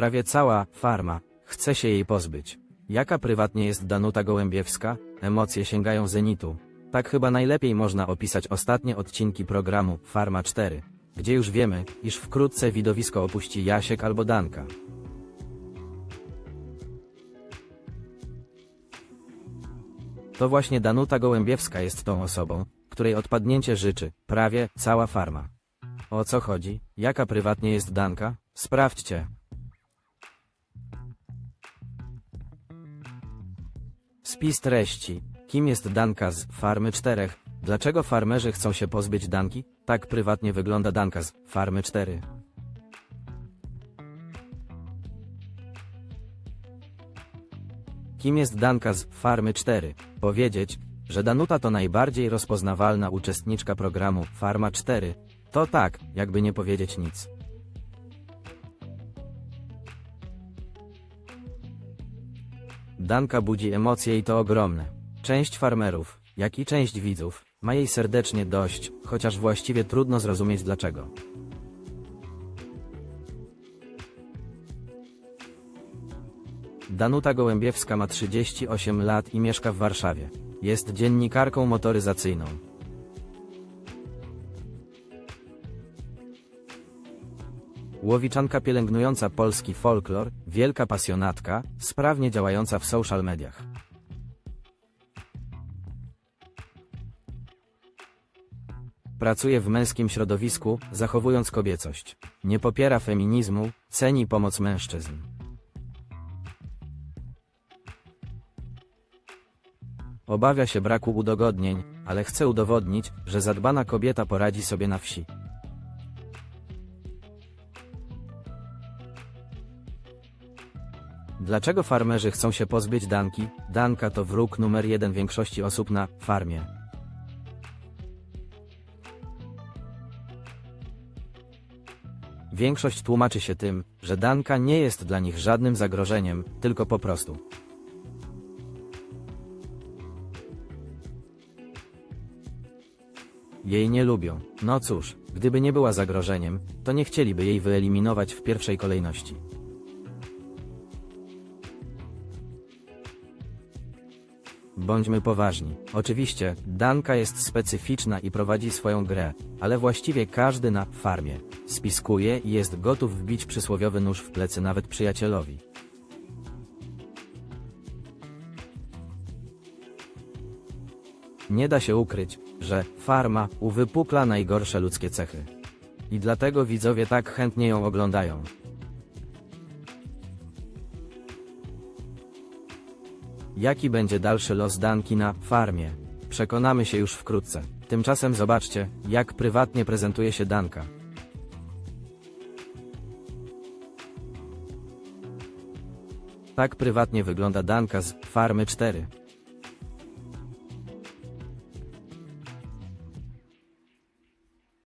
Prawie cała farma chce się jej pozbyć. Jaka prywatnie jest Danuta Gołębiewska? Emocje sięgają zenitu. Tak chyba najlepiej można opisać ostatnie odcinki programu Farma 4, gdzie już wiemy, iż wkrótce widowisko opuści Jasiek albo Danka. To właśnie Danuta Gołębiewska jest tą osobą, której odpadnięcie życzy prawie cała farma. O co chodzi? Jaka prywatnie jest Danka? Sprawdźcie. Spis treści. Kim jest Danka z Farmy 4? Dlaczego farmerzy chcą się pozbyć Danki? Tak prywatnie wygląda Danka z Farmy 4. Kim jest Danka z Farmy 4? Powiedzieć, że Danuta to najbardziej rozpoznawalna uczestniczka programu Farma 4, to tak, jakby nie powiedzieć nic. Danka budzi emocje i to ogromne. Część farmerów, jak i część widzów, ma jej serdecznie dość, chociaż właściwie trudno zrozumieć dlaczego. Danuta Gołębiewska ma 38 lat i mieszka w Warszawie. Jest dziennikarką motoryzacyjną. Łowiczanka pielęgnująca polski folklor, wielka pasjonatka, sprawnie działająca w social mediach. Pracuje w męskim środowisku, zachowując kobiecość. Nie popiera feminizmu, ceni pomoc mężczyzn. Obawia się braku udogodnień, ale chce udowodnić, że zadbana kobieta poradzi sobie na wsi. Dlaczego farmerzy chcą się pozbyć Danki? Danka to wróg numer jeden większości osób na farmie. Większość tłumaczy się tym, że Danka nie jest dla nich żadnym zagrożeniem, tylko po prostu. Jej nie lubią. No cóż, gdyby nie była zagrożeniem, to nie chcieliby jej wyeliminować w pierwszej kolejności. Bądźmy poważni. Oczywiście, Danka jest specyficzna i prowadzi swoją grę, ale właściwie każdy na farmie spiskuje i jest gotów wbić przysłowiowy nóż w plecy nawet przyjacielowi. Nie da się ukryć, że farma uwypukla najgorsze ludzkie cechy. I dlatego widzowie tak chętnie ją oglądają. Jaki będzie dalszy los Danki na farmie? Przekonamy się już wkrótce. Tymczasem zobaczcie, jak prywatnie prezentuje się Danka. Tak prywatnie wygląda Danka z Farmy 4.